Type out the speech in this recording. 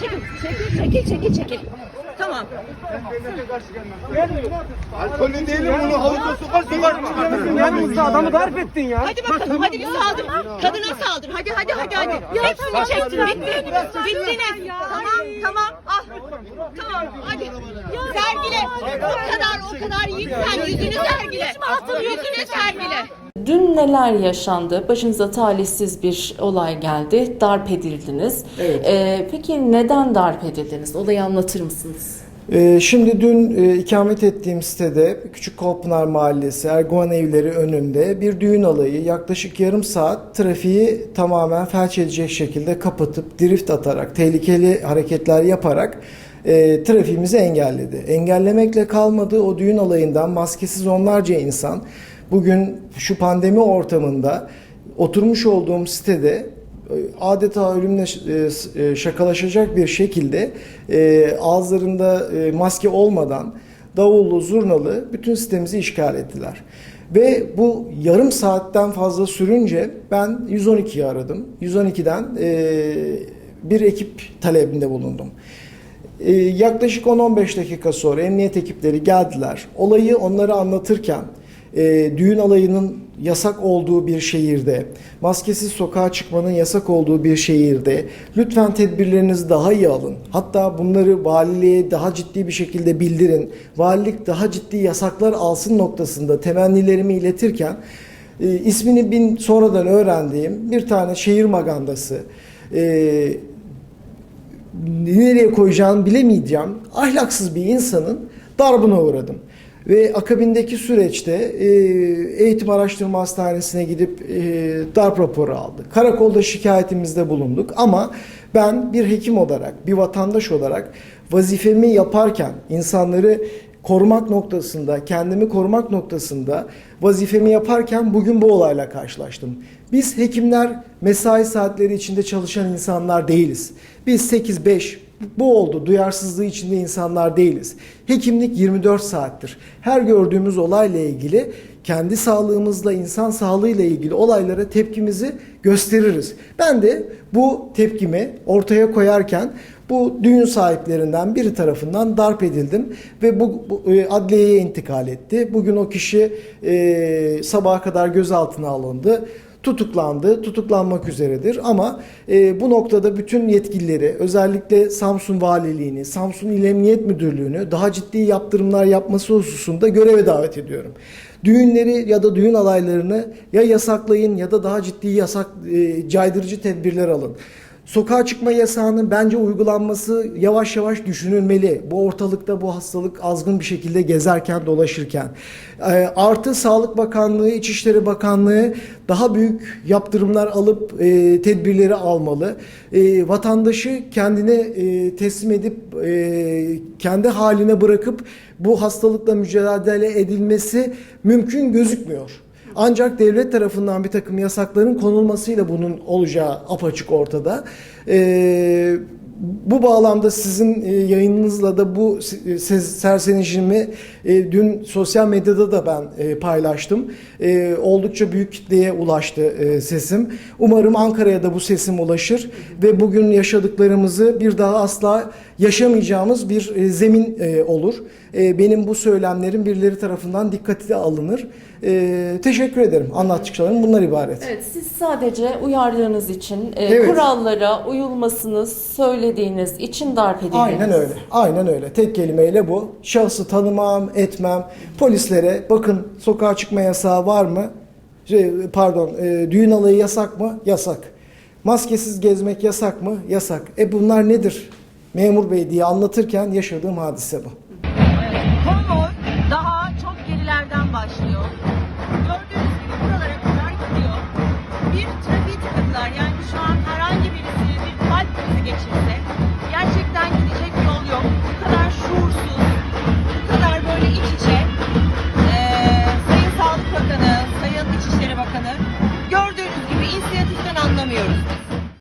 Çekil, çekil, çekil, çekil, çekil. Tamam. Alkollü değilim bunu havuza sokar sokar çıkartırım. Yanımızda adamı darp ettin ya. Hadi bakalım, hadi bir saldır. Kadına saldır. Hadi, hadi, hadi, hadi. Hepsini çektin, bitti. Bittiniz. Tamam, tamam. Tamam, hadi. Sergile. O kadar, o kadar yiğit sen yüzünü sergile. Yüzünü sergile. Dün neler yaşandı? Başınıza talihsiz bir olay geldi. Darp edildiniz. Ee, peki neden darp edildiniz? Olayı anlatır mısınız? Ee, şimdi dün e, ikamet ettiğim sitede Küçük Kolpınar Mahallesi Erguvan Evleri önünde bir düğün alayı yaklaşık yarım saat trafiği tamamen felç edecek şekilde kapatıp drift atarak tehlikeli hareketler yaparak e, trafiğimizi engelledi. Engellemekle kalmadı o düğün alayından maskesiz onlarca insan bugün şu pandemi ortamında oturmuş olduğum sitede e, adeta ölümle e, e, şakalaşacak bir şekilde ağızlarında maske olmadan davullu zurnalı bütün sitemizi işgal ettiler. Ve bu yarım saatten fazla sürünce ben 112'yi aradım. 112'den e, bir ekip talebinde bulundum. Ee, yaklaşık 10-15 dakika sonra emniyet ekipleri geldiler. Olayı onlara anlatırken e, düğün alayının yasak olduğu bir şehirde, maskesiz sokağa çıkmanın yasak olduğu bir şehirde lütfen tedbirlerinizi daha iyi alın. Hatta bunları valiliğe daha ciddi bir şekilde bildirin. Valilik daha ciddi yasaklar alsın noktasında temennilerimi iletirken e, ismini bin sonradan öğrendiğim bir tane şehir magandası e, nereye koyacağımı bilemeyeceğim ahlaksız bir insanın darbına uğradım. Ve akabindeki süreçte e, eğitim araştırma hastanesine gidip e, darp raporu aldık. Karakolda şikayetimizde bulunduk ama ben bir hekim olarak, bir vatandaş olarak vazifemi yaparken insanları korumak noktasında, kendimi korumak noktasında vazifemi yaparken bugün bu olayla karşılaştım. Biz hekimler mesai saatleri içinde çalışan insanlar değiliz. Biz 8-5 bu oldu. Duyarsızlığı içinde insanlar değiliz. Hekimlik 24 saattir. Her gördüğümüz olayla ilgili kendi sağlığımızla, insan sağlığıyla ilgili olaylara tepkimizi gösteririz. Ben de bu tepkimi ortaya koyarken bu düğün sahiplerinden biri tarafından darp edildim ve bu, bu e, adliyeye intikal etti. Bugün o kişi e, sabaha kadar gözaltına alındı tutuklandı, tutuklanmak üzeredir. Ama e, bu noktada bütün yetkilileri, özellikle Samsun Valiliğini, Samsun İl Emniyet Müdürlüğü'nü daha ciddi yaptırımlar yapması hususunda göreve davet ediyorum. Düğünleri ya da düğün alaylarını ya yasaklayın ya da daha ciddi yasak e, caydırıcı tedbirler alın. Sokağa çıkma yasağının bence uygulanması yavaş yavaş düşünülmeli. Bu ortalıkta bu hastalık azgın bir şekilde gezerken, dolaşırken. Ee, Artı Sağlık Bakanlığı, İçişleri Bakanlığı daha büyük yaptırımlar alıp e, tedbirleri almalı. E, vatandaşı kendine e, teslim edip e, kendi haline bırakıp bu hastalıkla mücadele edilmesi mümkün gözükmüyor. Ancak devlet tarafından bir takım yasakların konulmasıyla bunun olacağı apaçık ortada. Ee, bu bağlamda sizin e, yayınınızla da bu se- sersenişimi e, dün sosyal medyada da ben e, paylaştım. E, Oldukça büyük kitleye ulaştı e, sesim. Umarım Ankara'ya da bu sesim ulaşır ve bugün yaşadıklarımızı bir daha asla yaşamayacağımız bir e, zemin e, olur. E, Benim bu söylemlerim birileri tarafından dikkate alınır. E, Teşekkür ederim. Anlattıklarım bunlar ibaret. Evet, siz sadece uyardığınız için, e, Evet. kurallara uyulmasını söylediğiniz için darp edildiniz. Aynen öyle. Aynen öyle. Tek kelimeyle bu. Şahsı tanımam, etmem. Polislere bakın sokağa çıkma yasağı var mı? Şey, pardon, e, düğün alayı yasak mı? Yasak. Maskesiz gezmek yasak mı? Yasak. E bunlar nedir? Memur bey diye anlatırken yaşadığım hadise bu. trafiği tıkadılar. Yani şu an herhangi birisi bir kalp krizi geçirse gerçekten gidecek yol yok. Bu kadar şuursuz,